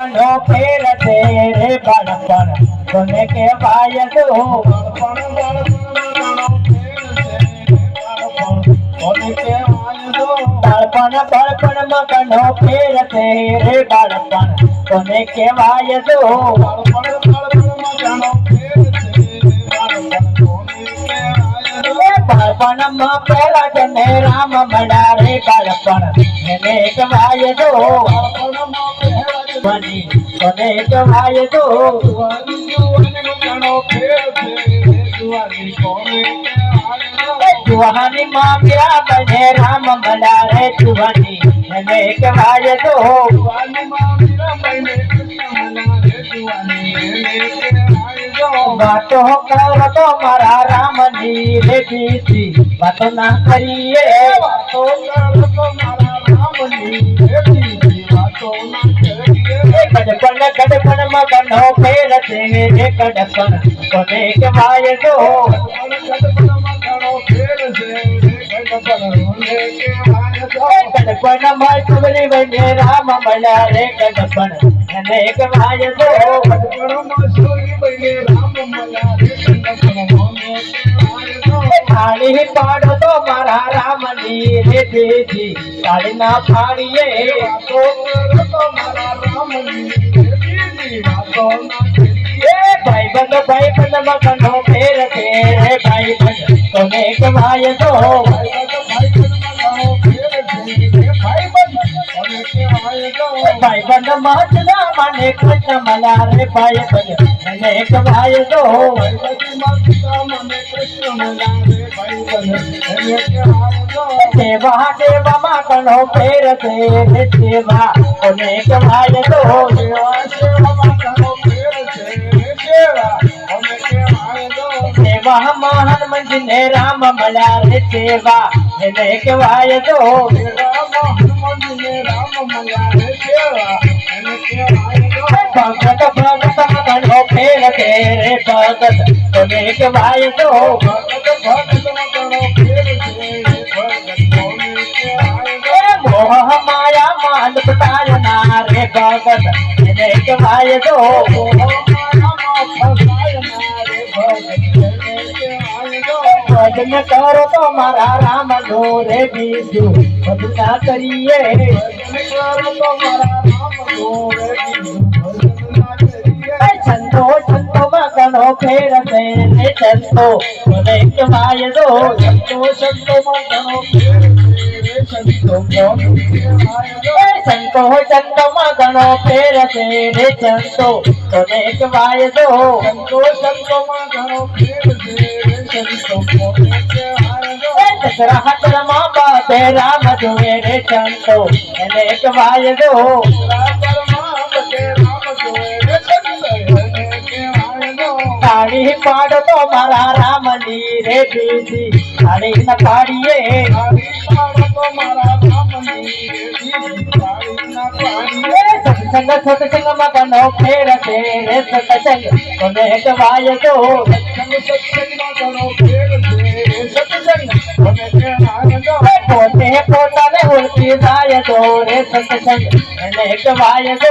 નો ફેર છે રે બાળપણ કોને કહેવાય તો બાળપણ બાળપણમાં ઘણો ફેર છે રે બાળપણ કોને કહેવાય તો બાળપણ બાળપણમાં ઘણો ફેર છે રે બાળપણ કોને કહેવાય તો બાળપણ બની કોને કહેવાય તો જુવાની માં મીરા બને રામ મલા રે જુવાની. એને કહેવાય તો વાતો કરો તો મારા રામની રે બીજી વાતો ના કરીએ. વાતો કરો તો મારા રામની હે બીજી વાતો ના કરીએ કડપણ કડપણ મગનો ફેર છે રે કડપણ કોને કહેવાય તો પણ ગડબડમાં ઘણો ફેર છે રે ગડબડ મને કહેવાય તો કડપણમાં ચુગલી થાળી પાડો તો મારા રામની રે દેજી તાળી ના ફાડીએ વાતો કરો તો મારા રામની હે બીજી વાતો ના એ ભાઈ બંધ ભાઈ બંધ મગનો ફેર ફેર ભાઈ બંધ તમે કમાય તો ભાઈ બંધ મને કહેવાય તો ભાઈ બંધ મહત્ના મને કૃષ્ણ મળ્યા રે ભાઈ બંધ મને કહેવાય તો સેવા દેવામાં ઘણો ફેર છે રે સેવા કોને કહેવાય તો સેવા મહાન મંદિરને રામ મળ્યા રે સેવા એને કહેવાય તો ભગત ભગત ઘણો ફેર છે રે ભગત કોને કહેવાય તો એ મોહ માયા માન પટાય ના રે ભગત એને કહેવાય તો ભજન કરો તો મારા રામ નો રે બીજું બધું ના કરીએ. સંતો સંતો માં ઘણો ફેર છે રે સંતો કોને કહેવાય તો એ સંતો ચંદો માં ઘણો ફેર છે રે સંતો કોને કહેવાય તો એ દસરા હતર માં બાપે રામ જોવે રે સંતો એને કહેવાય તો તાળી પાડો તો મારા રામની રે બીજી તાળી ન પાડીએ એ સત્સંગ સત્સંગમાં ઘણો ફેર છે રે પોતે પોતાને ઓળખી જાય તો રે સત્સંગ એને કહેવાય તો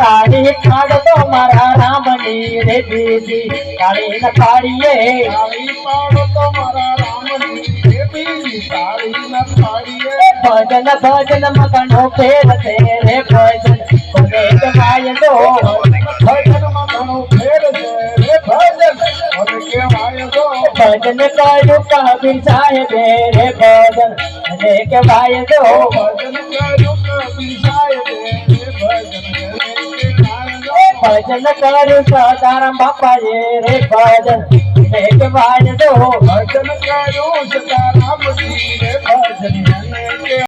તાળી પાડો તો મારા રામની રે બીજી તાળી ન પાડીએ ભજન ભજન મગનો ફેર છે રે ભજન. કોને ભજન કર્યું કબીર સાહેબ રે ભજન. અને કહેવાય તો ભજન. કર્યું સદારામ બાપા રે ભજન. અને ભાઈ ભજન કર્યું સદારામ રે ભજન.